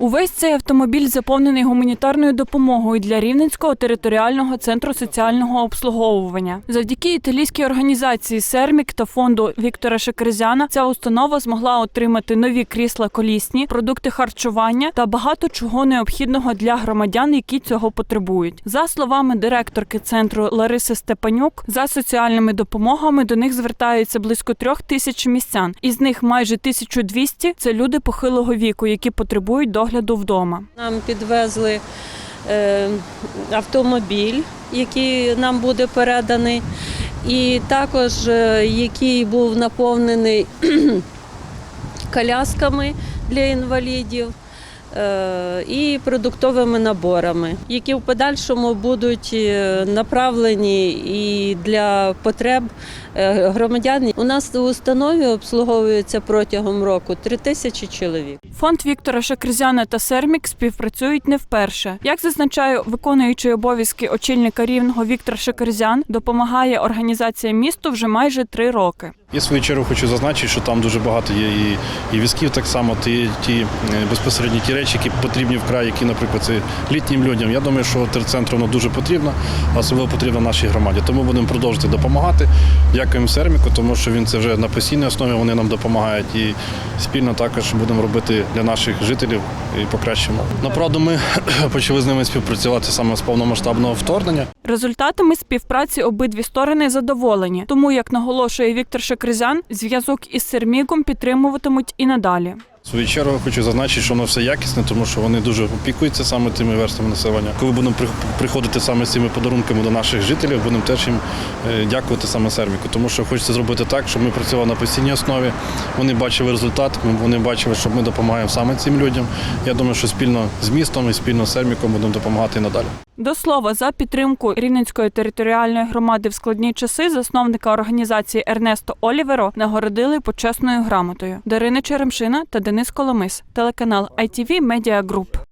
Увесь цей автомобіль заповнений гуманітарною допомогою для Рівненського територіального центру соціального обслуговування. Завдяки італійській організації Сермік та фонду Віктора Шекерзяна ця установа змогла отримати нові крісла колісні, продукти харчування та багато чого необхідного для громадян, які цього потребують. За словами директорки центру Лариси Степанюк, за соціальними допомогами до них звертаються близько трьох тисяч містян. Із них майже 1200 – це люди похилого віку, які потребують догляду вдома. Нам підвезли е, автомобіль, який нам буде переданий, і також е, який був наповнений колясками для інвалідів. Е, І продуктовими наборами, які в подальшому будуть е, направлені і для потреб е, громадян. У нас у установі обслуговується протягом року три тисячі чоловік. Фонд Віктора Шакризяна та Сермік співпрацюють не вперше. Як зазначає виконуючий обов'язки очільника рівного Віктор Шакризян, допомагає організація місту вже майже три роки. Я в свою чергу хочу зазначити, що там дуже багато є і, і візків, так само ті, ті е, безпосередньо ті речі, які потрібні вкрай, які, наприклад, це літнім людям. Я думаю, що терцентру воно дуже потрібно, особливо потрібно нашій громаді. Тому будемо продовжувати допомагати. Дякуємо Серміку, тому що він це вже на постійній основі. Вони нам допомагають і спільно також будемо робити для наших жителів і покращимо. Направду, ми почали з ними співпрацювати саме з повномасштабного вторгнення. Результатами співпраці обидві сторони задоволені. Тому, як наголошує Віктор Шакризян, зв'язок із Серміком підтримуватимуть і надалі. Свою чергу хочу зазначити, що воно все якісне, тому що вони дуже опікуються саме тими верствами населення. Коли будемо приходити саме з цими подарунками до наших жителів, будемо теж їм е, дякувати саме серміку, тому що хочеться зробити так, щоб ми працювали на постійній основі. Вони бачили результат, вони бачили, що ми допомагаємо саме цим людям. Я думаю, що спільно з містом і спільно з серміком будемо допомагати і надалі. До слова, за підтримку Рівненської територіальної громади в складні часи засновника організації Ернесто Оліверо нагородили почесною грамотою. Дарина Черемшина та Денис Коломис, телеканал ITV Media Group.